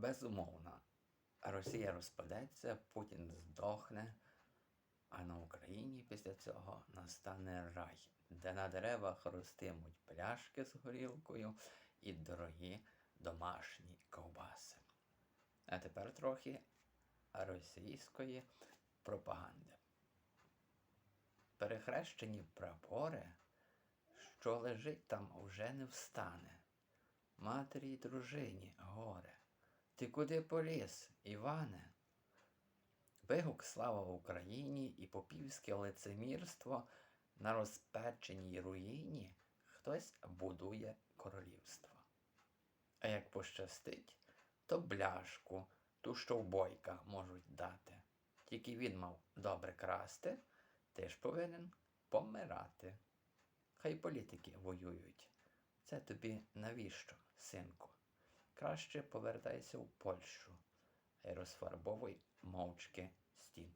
безумовно, Росія розпадеться, Путін здохне, а на Україні після цього настане рай, де на деревах ростимуть пляшки з горілкою і дорогі домашні ковбаси. А тепер трохи російської пропаганди. Перехрещені прапори, що лежить там, вже не встане. Матері й дружині горе. Ти куди поліз, Іване? Вигук слава Україні і попівське лицемірство на розпеченій руїні хтось будує королівство. А як пощастить, то бляшку, ту що в бойка можуть дати. Тільки він мав добре красти, ти ж повинен помирати. Хай політики воюють. Це тобі навіщо, синку? Краще повертайся в Польщу і розфарбовуй мовчки стінку.